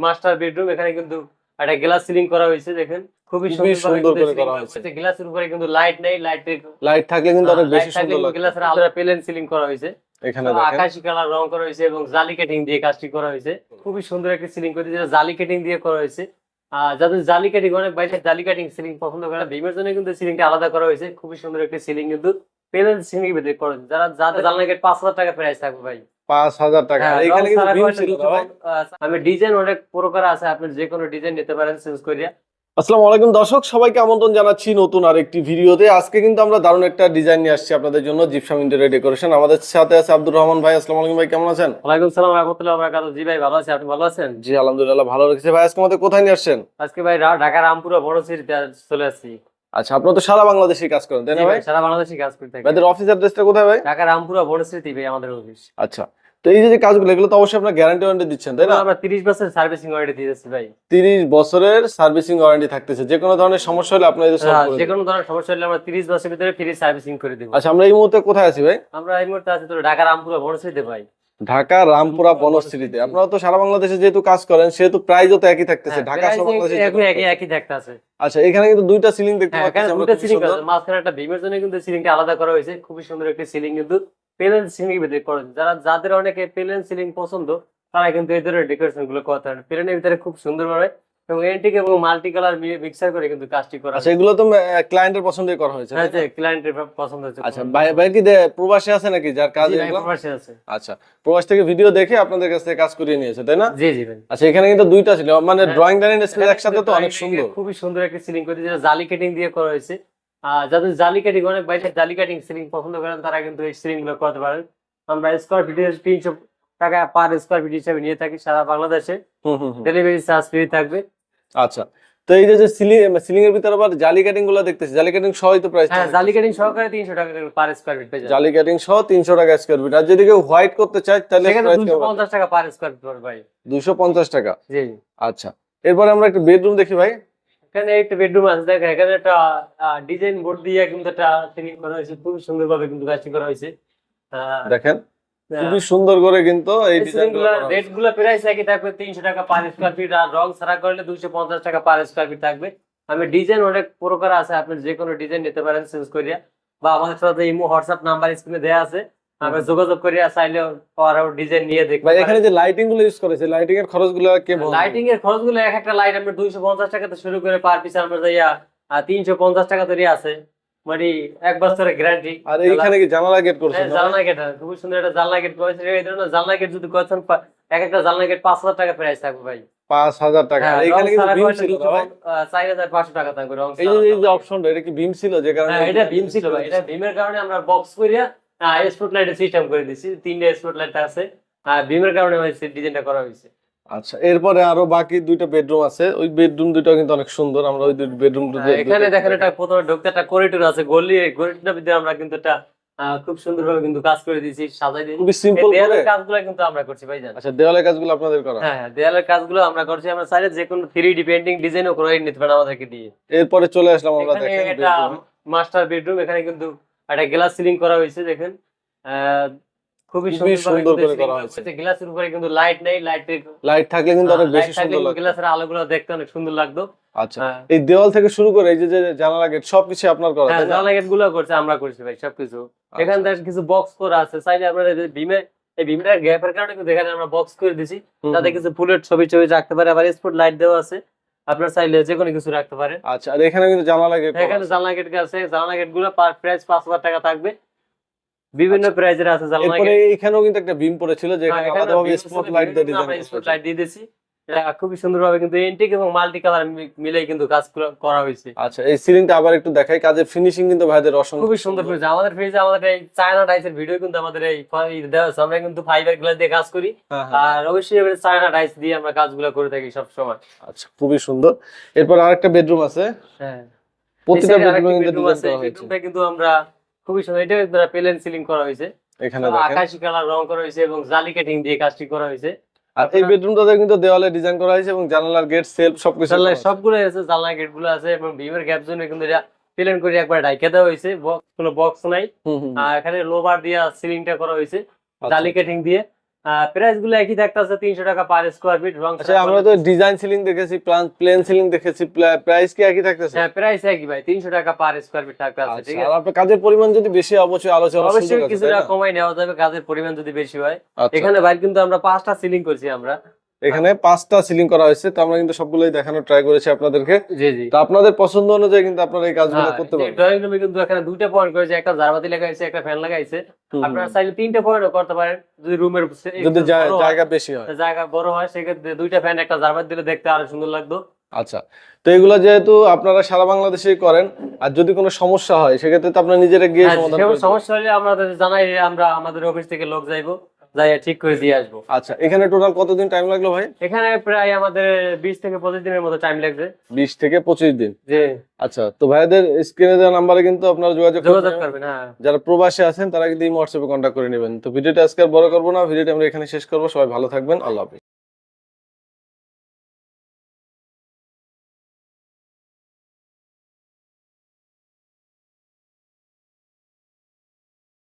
Master bedroom এখানে কিন্তু একটা গ্লাস সিলিং করা হয়েছে দেখেন। খুবই সুন্দর করে করা হয়েছে। গ্লাসের উপরে কিন্তু লাইট নেই লাইটের লাইট থাকলে কিন্তু অনেক বেশি সুন্দর লাগে গ্লাসের আলাদা প্লেন সিলিং করা হয়েছে। এখানে দেখেন। আকাশি কালার রং করা হয়েছে এবং জালি কাটিং দিয়ে কাজটি করা হয়েছে। খুবই সুন্দর একটা সিলিং করে যেটা জালি কাটিং দিয়ে করা হয়েছে। আহ, যাদের জালি কাটিং অনেক বাইরে জালি কাটিং সিলিং পছন্দ করে বিমের জন্য কিন্তু সিলিংটা আলাদা করা হয়েছে। খুবই সুন্দর একটা সিলিং কিন্তু প্লেন সিলিং ভিতরে করা হয়েছে। যারা যাদের জানলা গেট পাঁচ হাজার টাকা প্রাইস থাকবে ভাই। পাঁচ হাজার টাকা। হ্যাঁ, এখানে কিন্তু ছাড়া beam করলে ছিল দুশো না ভাই? পঞ্চ- আহ, আমি ডিজাইন অনেক প্রকার আছে আপনি যে কোনো ডিজাইন নিতে পারেন চেঞ্জ করিয়া। আসসালামু আলাইকুম দর্শক সবাইকে আমন্ত্রণ জানাচ্ছি নতুন আরেকটি ভিডিওতে। আজকে কিন্তু আমরা দারুণ একটা ডিজাইন নিয়ে আসছি আপনাদের জন্য জিপসাম ইন্টেরিয়র ডেকোরেশন আমাদের সাথে আছে আব্দুর রহমান ভাই আসসালামু আলাইকুম ভাই কেমন আছেন? ওয়ালাইকুম সালাম রহমতুল্লাহ বারাকাতু জি ভাই ভালো আছি আপনি ভালো আছেন? জি আলহামদুলিল্লাহ ভালো রেখেছে ভাই আজকে আমাদের কোথায় নিয়ে আসছেন? আজকে ভাই রা- ঢাকা রামপুরা বড় সিটিতে চলে আসছি। আচ্ছা আপনারা তো সারা বাংলাদেশে কাজ করেন তাই না ভাই, সারা বাংলাদেশে কাজ করে থাকি। ভাইদের অফিস অ্যাড্রেসটা কোথায় ভাই? ঢাকা রামপুরা বড় স্মৃতি ভাই আমাদের অফিস আচ্ছা। তো এই যে কাজগুলো এগুলো তো অবশ্যই আপনার গ্যারান্টি ওয়ারেন্টি দিচ্ছেন তাই না? আমরা তিরিশ বছর সার্ভিসিং ওয়ারেন্টি যাচ্ছি ভাই। তিরিশ বছরের সার্ভিসিং ওয়ারেন্টি থাকতেছে যে কোনো ধরনের সমস্যা হলে solve হ্যাঁ, করে যে কোনো ধরনের সমস্যা হলে আমরা তিরিশ বছরের ভিতরে ফ্রি সার্ভিসিং করে দেবো। আচ্ছা আমরা এই মুহূর্তে কোথায় আছি ভাই? আমরা এই মুহূর্তে আছি তো ঢাকা রামপুরা স্মৃতি ভাই। ঢাকা রামপুরা বনশ্রীতে। আপনারা তো সারা বাংলাদেশে যেহেতু কাজ করেন সেহেতু প্রাইসও তো একই থাকতেছে ঢাকা একই একই একই দেখতে আচ্ছা এখানে কিন্তু দুইটা সিলিং দেখতে হ্যাঁ, পাচ্ছি দুটো সিলিং আছে। মাঝখানে একটা বিমের জন্য কিন্তু সিলিংটা আলাদা করা হয়েছে খুবই সুন্দর একটা সিলিং কিন্তু। প্লেন সিলিং ভিতরে। যারা যাদের অনেকে প্লেন সিলিং পছন্দ তারা কিন্তু এই ধরনের ডেকোরেশনগুলো করতে প্লেনের ভিতরে খুব সুন্দর ভাবে এবং এন্টিক এবং মাল্টি কালার মিক্সার করে কিন্তু কাজটি করা আচ্ছা এগুলো তো ক্লায়েন্টের পছন্দে করা হয়েছে না? ক্লায়েন্টের পছন্দ হয়েছে। আচ্ছা ভাই কি প্রবাসে আছে নাকি? যার কাজ এগুলো? প্রবাসী আছে। আচ্ছা প্রবাস থেকে ভিডিও দেখে আপনাদের কাছ থেকে কাজ করিয়ে নিয়েছে তাই না? জি জি ভাই। আচ্ছা এখানে কিন্তু দুইটা ছিল। মানে হ্যাঁ। ড্রয়িং ডাইনিং স্পেস একসাথে তো অনেক সুন্দর। খুবই সুন্দর একটা সিলিং করে যেটা জালি কাটিং দিয়ে করা হয়েছে। যাদের জালি কাটিং অনেক বাইরে জালি কাটিং সিলিং পছন্দ করেন তারা কিন্তু এই সিলিংগুলো করতে পারেন। আমরা স্কোয়ার ফিট তিনশো টাকা পার স্কোয়ার ফিট হিসাবে নিয়ে থাকি সারা বাংলাদেশে। ডেলিভারি চার্জ ফ্রি থাকবে। আচ্ছা তো এই যে সিলিং সিলিং এর ভিতরে আবার জালি কাটিংগুলো দেখতেছি জালি কাটিং সহই তো প্রাইস হ্যাঁ জালি কাটিং সহকারে তিনশো টাকা পার স্কোয়ার ফিট পেয়ে জালি কাটিং সহ তিনশো টাকা স্কোয়ার ফিট আর যদি কেউ হোয়াইট করতে চায় তাহলে প্রাইস দুশো পঞ্চাশ টাকা পার স্কোয়ার ফিট ভাই। দুশো পঞ্চাশ টাকা? জি। আচ্ছা এরপরে আমরা একটা বেডরুম দেখি ভাই। এখানে একটা বেডরুম আছে দেখ এখানে একটা ডিজাইন বোর্ড দিয়ে কিন্তু একটা সিলিং করা হয়েছে খুব সুন্দর ভাবে কিন্তু কাজটি করা হয়েছে। দেখেন খুবই সুন্দর করে কিন্তু এই ডিজাইন রেটগুলো প্রাইস একই থাকবে তিনশো টাকা পার স্কোয়ার ফিট আর রং ছাড়া করলে দুশো পঞ্চাশ টাকা পার স্কোয়ার ফিট থাকবে। আমি ডিজাইন অনেক প্রকার আছে আপনি যে কোনো ডিজাইন নিতে পারেন চেঞ্জ করিয়া। বা আমাদের সাথে ইমো হোয়াটসঅ্যাপ নাম্বার স্ক্রিনে দেওয়া আছে। আমরা যোগাযোগ করিয়া ডিজাইন নিয়ে ভাই এখানে যে লাইটিংগুলো ইউজ করেছে লাইটিং এর কে লাইটিং এর এক একটা লাইট আমরা টাকা থেকে শুরু করে পার পিস আমরা যাইয়া তিনশো পঞ্চাশ টাকা আছে। মানে এক বছরের গ্যারান্টি আর এইখানে কি জানালা গেট করছে হ্যাঁ, জানলা গেট খুবই সুন্দর একটা জানলা গেট করেছে। এই ধরনের জানলা গেট যদি এক একটা জানলা গেট টাকা প্রাইস থাকবে ভাই। পাঁচ হাজার টাকা। হ্যাঁ, এখানে কিন্তু চার হাজার পাঁচশো টাকা থাকবে এই যে ছাড়া। এই যে অপশনটা এটা কি বিম ছিল যে কারণে? হ্যাঁ, এটা ছিল ভাই এটা কারণে আমরা বক্স করিয়া স্পট লাইটের সিস্টেম করে দিছি তিনটে স্পট লাইট আছে। আর ভীমের কারণে হয়েছে ডিজাইনটা করা হয়েছে। আচ্ছা এরপরে আরও বাকি দুইটা বেডরুম আছে। ওই বেডরুম দুটো কিন্তু অনেক সুন্দর। আমরা ওই দুই বেডরুম আহ, এখানে দেখেন একটা প্রথমে ঢুকতে একটা করিডোর আছে। গলি করিডোরের ভিতরে আমরা কিন্তু একটা খুব সুন্দর ভাবে কিন্তু কাজ করে দিয়েছি সাজাই দিয়েছি। খুবই সিম্পল দেয়ালের কাজগুলো কিন্তু আমরা করছি ভাই জান আচ্ছা দেওয়ালের কাজগুলো আপনাদের করা? হ্যাঁ হ্যাঁ, দেয়ালের কাজগুলো আমরা করছি। আমরা চাইলে যে কোনো থ্রি ডি পেন্টিং ডিজাইনও করে নিতে পারেন আমাদেরকে দিয়ে। এরপরে চলে আসলাম আমরা দেখেন এটা মাস্টার বেডরুম এখানে কিন্তু একটা গ্লাস সিলিং করা হয়েছে দেখেন। খুবই সুন্দর করে করা হয়েছে। হয়েছে। গ্লাসের উপরে কিন্তু লাইট নেই লাইট থাকলে কিন্তু অনেক বেশি সুন্দর লাগে গ্লাসের আলোগুলো দেখতে অনেক সুন্দর লাগতো। আচ্ছা এই দেওয়াল থেকে শুরু করে এই যে জানালা গেট সবকিছু আপনার করা হ্যাঁ তাই গেটগুলো করছে আমরা করছি ভাই সবকিছু। আচ্ছা। এখানে কিছু বক্স করা আছে চাইলে আপনারা এই যে বিমে এই বিমের গ্যাপের কারণে কিন্তু এখানে আমরা বক্স করে দিছি। তাতে কিছু ফুলের ছবি ছবি রাখতে পারে আবার স্পট লাইট দেওয়া আছে। আপনার চাইলে যে কোনো কিছু রাখতে পারেন। আচ্ছা আর এখানে কিন্তু জানালা গেট এখানে জানলা গেট আছে জানলা গেটগুলো পার প্রাইস পাঁচ হাজার টাকা থাকবে। বিভিন্ন প্রাইজের আছে জানালা আচ্ছা। গেট এখানেও কিন্তু একটা বিম পড়েছিল যেখানে আলাদাভাবে স্পট লাইট দিয়ে দিয়েছি। খুবই সুন্দরভাবে কিন্তু এন্টিক এবং মাল্টি কালার মিলে কিন্তু কাজ করা- হয়েছে। আচ্ছা এই সিলিংটা আবার একটু দেখাই কাজের ফিনিশিং কিন্তু ভাইদের অসংখ্য খুবই সুন্দর করেছে আমাদের ফ্রিজে আমাদের এই চায়না টাইসের ভিডিও কিন্তু আমাদের এই দেওয়া আছে আমরা কিন্তু ফাইবার গ্লাস দিয়ে কাজ করি। হ্যাঁ, হ্যাঁ। আর অবশ্যই এবারে চায়না টাইস দিয়ে আমরা কাজগুলো করে থাকি সব সময় আচ্ছা খুবই সুন্দর। এরপর আরেকটা বেডরুম আছে। হ্যাঁ। প্রতিটা বেডরুমে কিন্তু আছে, হয়েছে। কিন্তু আমরা খুবই সুন্দর এটা প্লেন সিলিং করা হয়েছে। এখানে দেখেন। আকাশি কালার রং করা হয়েছে এবং জালি কাটিং দিয়ে কাজটি করা হয়েছে। আর এই বেডরুমটাতে কিন্তু দেওয়ালে ডিজাইন করা হয়েছে এবং জানালার গেট সেলফ সবকিছু। সবগুলো আছে জানলা গেটগুলো আছে এবং ভিমের গ্যাপ জন্য কিন্তু এটা প্লেন করে একবার ডাইকা দেওয়া হয়েছে বক্স কোনো বক্স নাই। আর এখানে লোবার দিয়ে সিলিংটা করা হয়েছে আচ্ছা। জালি কাটিং দিয়ে প্রাইসগুলো একই থাকতেছে তিনশো টাকা পার স্কোয়ার ফিট রং আচ্ছা আমরা তো ডিজাইন সিলিং দেখেছি প্লান প্লেন সিলিং দেখেছি প্রাইস কি একই থাকতেছে? হ্যাঁ প্রাইস একই ভাই তিনশো টাকা পার স্কোয়ার ফিট থাকতেছে ঠিক আচ্ছা, আছে? আর আপনার কাজের পরিমাণ যদি বেশি অবশ্যই আলোচনা অবশ্যই কিছুটা কমাই নেওয়া যাবে কাজের পরিমাণ যদি বেশি হয়। আচ্ছা। এখানে ভাই কিন্তু আমরা পাঁচটা সিলিং করছি আমরা। এখানে পাঁচটা সিলিং করা হয়েছে তো আমরা কিন্তু সবগুলোই দেখানোর ট্রাই করেছি আপনাদেরকে। জি জি। তো আপনাদের পছন্দ অনুযায়ী কিন্তু আপনারা এই কাজগুলো করতে পারবেন। ড্রয়িং রুমে কিন্তু এখানে দুইটা পয়েন্ট করেছে একটা জারবাতি লাগাইছে একটা ফ্যান লাগাইছে আপনারা চাইলে তিনটা পয়েন্টও করতে পারেন যদি রুমের যদি জায়গা বেশি হয়। জায়গা বড় হয় সেক্ষেত্রে দুইটা ফ্যান একটা জারবাতি দিলে দেখতে আরও সুন্দর লাগতো। আচ্ছা তো এগুলো যেহেতু আপনারা সারা বাংলাদেশেই করেন আর যদি কোনো সমস্যা হয় সেক্ষেত্রে তো আপনারা নিজেরা গিয়ে হ্যাঁ, সমাধান সমস্যা হলে আমাদের জানাই আমরা আমাদের অফিস থেকে লোক যাইবো। যাই ঠিক করে দিয়ে আসব। আচ্ছা এখানে টোটাল কতদিন টাইম লাগল ভাই? এখানে প্রায় আমাদের বিশ থেকে পঁচিশ দিনের মতো টাইম লাগবে। বিশ থেকে পঁচিশ দিন? যে আচ্ছা তো ভাইদের স্ক্রিনে দেওয়া নাম্বারে কিন্তু আপনারা যোগাযোগ যোগাযোগ করবেন হ্যাঁ। যারা প্রবাসে আছেন তারা কিন্তু এই হোয়াটসঅ্যাপে কন্ট্যাক্ট করে নেবেন। তো ভিডিওটা আজকে আর বড় করব না ভিডিওটা আমরা এখানে শেষ করব। সবাই ভালো থাকবেন আল্লাহ হাফিজ।